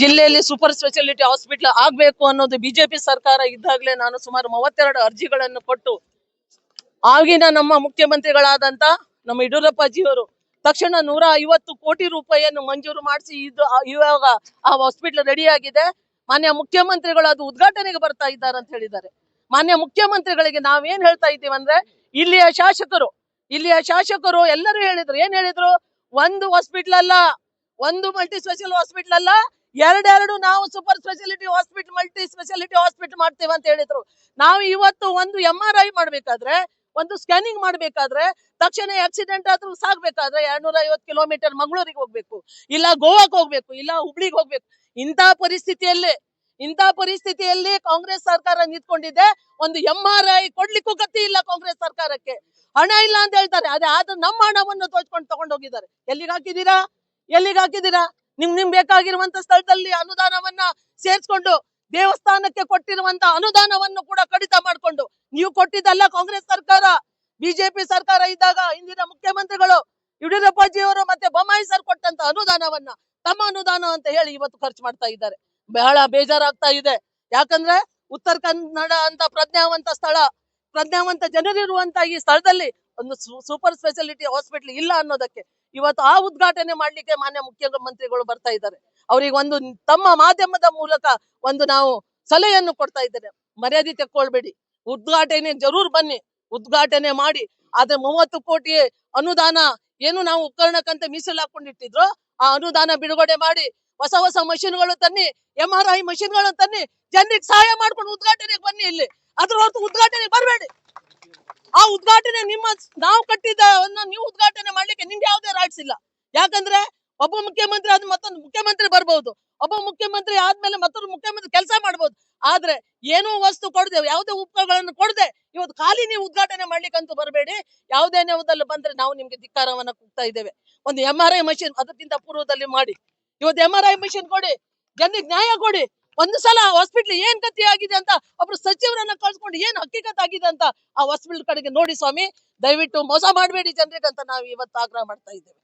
ಜಿಲ್ಲೆಯಲ್ಲಿ super speciality hospital ಆಗ್ಬೇಕು ಅನ್ನೋದು ಬಿಜೆಪಿ ಸರ್ಕಾರ ಇದ್ದಾಗಲೇ ನಾನು ಸುಮಾರು ಮೂವತ್ತೆರಡು ಅರ್ಜಿಗಳನ್ನು ಕೊಟ್ಟು, ಆಗಿನ ನಮ್ಮ ಮುಖ್ಯಮಂತ್ರಿಗಳಾದಂತ ನಮ್ಮ ಯಡಿಯೂರಪ್ಪಾಜಿಯವರು ತಕ್ಷಣ ನೂರ ಐವತ್ತು ಕೋಟಿ ರೂಪಾಯಿಯನ್ನು ಮಂಜೂರು ಮಾಡಿಸಿ ಇದು, ಇವಾಗ ಆ ಹಾಸ್ಪಿಟಲ್ ರೆಡಿ ಆಗಿದೆ ಮಾನ್ಯ ಮುಖ್ಯಮಂತ್ರಿಗಳು ಅದು ಉದ್ಘಾಟನೆಗೆ ಬರ್ತಾ ಇದ್ದಾರೆ ಅಂತ ಹೇಳಿದ್ದಾರೆ. ಮಾನ್ಯ ಮುಖ್ಯಮಂತ್ರಿಗಳಿಗೆ ನಾವೇನ್ ಹೇಳ್ತಾ ಇದ್ದೀವಿ ಅಂದ್ರೆ, ಇಲ್ಲಿಯ ಶಾಸಕರು ಇಲ್ಲಿಯ ಶಾಸಕರು ಎಲ್ಲರೂ ಹೇಳಿದ್ರು. ಏನ್ ಹೇಳಿದ್ರು? ಒಂದು ಹಾಸ್ಪಿಟಲ್ ಅಲ್ಲ, ಒಂದು ಮಲ್ಟಿ ಸ್ಪೆಷಲ್ ಹಾಸ್ಪಿಟಲ್ ಅಲ್ಲ ಎರಡೆರಡು ನಾವು super speciality hospital multi speciality hospital ಮಾಡ್ತೇವೆ ಅಂತ ಹೇಳಿದ್ರು. ನಾವು ಇವತ್ತು ಒಂದು ಎಂ ಆರ್ ಐ ಮಾಡ್ಬೇಕಾದ್ರೆ, ಒಂದು ಸ್ಕ್ಯಾನಿಂಗ್ ಮಾಡ್ಬೇಕಾದ್ರೆ, ತಕ್ಷಣ ಆಕ್ಸಿಡೆಂಟ್ ಆದ್ರೂ ಸಾಗ್ಬೇಕಾದ್ರೆ ಎರಡ್ನೂರ ಐವತ್ತು ಕಿಲೋಮೀಟರ್ ಮಂಗಳೂರಿಗೆ ಹೋಗ್ಬೇಕು, ಇಲ್ಲ ಗೋವಾಕ್ ಹೋಗ್ಬೇಕು, ಇಲ್ಲ ಹುಬ್ಳಿಗೆ ಹೋಗ್ಬೇಕು. ಇಂಥ ಪರಿಸ್ಥಿತಿಯಲ್ಲಿ ಇಂಥ ಪರಿಸ್ಥಿತಿಯಲ್ಲಿ ಕಾಂಗ್ರೆಸ್ ಸರ್ಕಾರ ನಿಂತ್ಕೊಂಡಿದೆ, ಒಂದು ಎಂ ಆರ್ ಐ ಕೊಡ್ಲಿಕ್ಕೂ ಗತಿ ಇಲ್ಲ ಕಾಂಗ್ರೆಸ್ ಸರ್ಕಾರಕ್ಕೆ. ಹಣ ಇಲ್ಲ ಅಂತ ಹೇಳ್ತಾರೆ, ಅದೇ ಆದ್ರೆ ನಮ್ಮ ಹಣವನ್ನು ತೋಚ್ಕೊಂಡು ತಗೊಂಡೋಗಿದ್ದಾರೆ. ಎಲ್ಲಿಗೆ ಹಾಕಿದ್ದೀರಾ? ಎಲ್ಲಿಗೆ ಹಾಕಿದೀರಾ ನಿಮ್ ನಿಮ್ ಬೇಕಾಗಿರುವಂತ ಸ್ಥಳದಲ್ಲಿ ಅನುದಾನವನ್ನ ಸೇರ್ಸ್ಕೊಂಡು ದೇವಸ್ಥಾನಕ್ಕೆ ಕೊಟ್ಟಿರುವಂತ ಅನುದಾನವನ್ನು ಕೂಡ ಕಡಿತ ಮಾಡ್ಕೊಂಡು ನೀವು ಕೊಟ್ಟಿದ್ದಲ್ಲ ಕಾಂಗ್ರೆಸ್ ಸರ್ಕಾರ, ಬಿಜೆಪಿ ಸರ್ಕಾರ ಇದ್ದಾಗ ಇಂದಿನ ಮುಖ್ಯಮಂತ್ರಿಗಳು ಯಡಿಯೂರಪ್ಪಾಜಿಯವರು ಮತ್ತೆ ಬೊಮ್ಮಾಯಿ ಸರ್ ಕೊಟ್ಟಂತ ಅನುದಾನವನ್ನ ತಮ್ಮ ಅನುದಾನ ಅಂತ ಹೇಳಿ ಇವತ್ತು ಖರ್ಚು ಮಾಡ್ತಾ ಇದ್ದಾರೆ. ಬಹಳ ಬೇಜಾರಾಗ್ತಾ ಇದೆ. ಯಾಕಂದ್ರೆ ಉತ್ತರ ಕನ್ನಡ ಅಂತ ಪ್ರಜ್ಞಾವಂತ ಸ್ಥಳ, ಪ್ರಜ್ಞಾವಂತ ಜನರಿರುವಂತ ಈ ಸ್ಥಳದಲ್ಲಿ ಒಂದು ಸೂಪರ್ ಸ್ಪೆಷಾಲಿಟಿ ಹಾಸ್ಪಿಟಲ್ ಇಲ್ಲ ಅನ್ನೋದಕ್ಕೆ ಇವತ್ತು ಆ ಉದ್ಘಾಟನೆ ಮಾಡ್ಲಿಕ್ಕೆ ಮಾನ್ಯ ಮುಖ್ಯಮಂತ್ರಿಗಳು ಬರ್ತಾ ಇದ್ದಾರೆ. ಅವರಿಗೆ ಒಂದು ತಮ್ಮ ಮಾಧ್ಯಮದ ಮೂಲಕ ಒಂದು ನಾವು ಸಲಹೆಯನ್ನು ಕೊಡ್ತಾ ಇದ್ದೇನೆ. ಮರ್ಯಾದೆ ತೆಕ್ಕೊಳ್ಬೇಡಿ. ಉದ್ಘಾಟನೆ ಜರೂರ್ ಬನ್ನಿ. ಉದ್ಘಾಟನೆ ಮಾಡಿ. ಆದ್ರೆ ಮೂವತ್ತು ಕೋಟಿ ಅನುದಾನ ಏನು ನಾವು ಉಪಕರಣಕ್ಕಂತ ಮೀಸಲು ಹಾಕೊಂಡಿಟ್ಟಿದ್ರು ಆ ಅನುದಾನ ಬಿಡುಗಡೆ ಮಾಡಿ ಹೊಸ ಹೊಸ ಮಷಿನ್ಗಳು ತನ್ನಿ ಎಂ ಆರ್ ಐ ಮಷಿನ್ಗಳು ತನ್ನಿ, ಜನರಿಗೆ ಸಹಾಯ ಮಾಡ್ಕೊಂಡು ಉದ್ಘಾಟನೆಗೆ ಬನ್ನಿ ಇಲ್ಲಿ. ಅದ್ರ ಹೊರತು ಉದ್ಘಾಟನೆಗೆ ಬರಬೇಡಿ. ಆ ಉದ್ಘಾಟನೆ ನಿಮ್ಮ ನಾವು ಕಟ್ಟಿದ ನೀವು ಉದ್ಘಾಟನೆ ಮಾಡ್ಲಿಕ್ಕೆ ಇಲ್ಲ. ಯಾಕಂದ್ರೆ ಒಬ್ಬ ಮುಖ್ಯಮಂತ್ರಿ ಆದ್ರೆ ಮತ್ತೊಂದು ಮುಖ್ಯಮಂತ್ರಿ ಬರ್ಬಹುದು ಒಬ್ಬ ಮುಖ್ಯಮಂತ್ರಿ ಆದ್ಮೇಲೆ ಮತ್ತೊಂದು ಮುಖ್ಯಮಂತ್ರಿ ಕೆಲಸ ಮಾಡಬಹುದು ಆದ್ರೆ ಏನೋ ವಸ್ತು ಕೊಡದೆ, ಯಾವುದೇ ಉಪಕರಣಗಳನ್ನು ಕೊಡದೆ, ಇವತ್ತು ಖಾಲಿ ನೀವು ಉದ್ಘಾಟನೆ ಮಾಡ್ಲಿಕ್ಕಂತೂ ಬರಬೇಡಿ. ಯಾವುದೇ ನೆವದಲ್ಲಿ ಬಂದ್ರೆ ನಾವು ನಿಮ್ಗೆ ಧಿಕ್ಕಾರವನ್ನ ಕೂಗ್ತಾ ಇದ್ದೇವೆ. ಒಂದು ಎಂ ಆರ್ ಐ ಮಷಿನ್ ಅದಕ್ಕಿಂತ ಪೂರ್ವದಲ್ಲಿ ಮಾಡಿ. ಇವತ್ತು ಎಂ ಆರ್ ಐ ಮಷಿನ್ ಕೊಡಿ, ಜನರಿಗೆ ನ್ಯಾಯ ಕೊಡಿ. ಒಂದು ಸಲ ಹಾಸ್ಪಿಟ್ಲ್ ಏನ್ ಗತಿ ಆಗಿದೆ ಅಂತ ಒಬ್ರು ಸಚಿವರನ್ನ ಕಳ್ಸ್ಕೊಂಡು ಏನ್ ಹಕ್ಕಿಕತ್ ಆಗಿದೆ ಅಂತ ಆ ಹಾಸ್ಪಿಟಲ್ ಕಡೆಗೆ ನೋಡಿ ಸ್ವಾಮಿ, ದಯವಿಟ್ಟು ಮೋಸ ಮಾಡಬೇಡಿ ಜನರಿಗೆ ಅಂತ ನಾವು ಇವತ್ತು ಆಗ್ರಹ ಮಾಡ್ತಾ ಇದ್ದೇವೆ.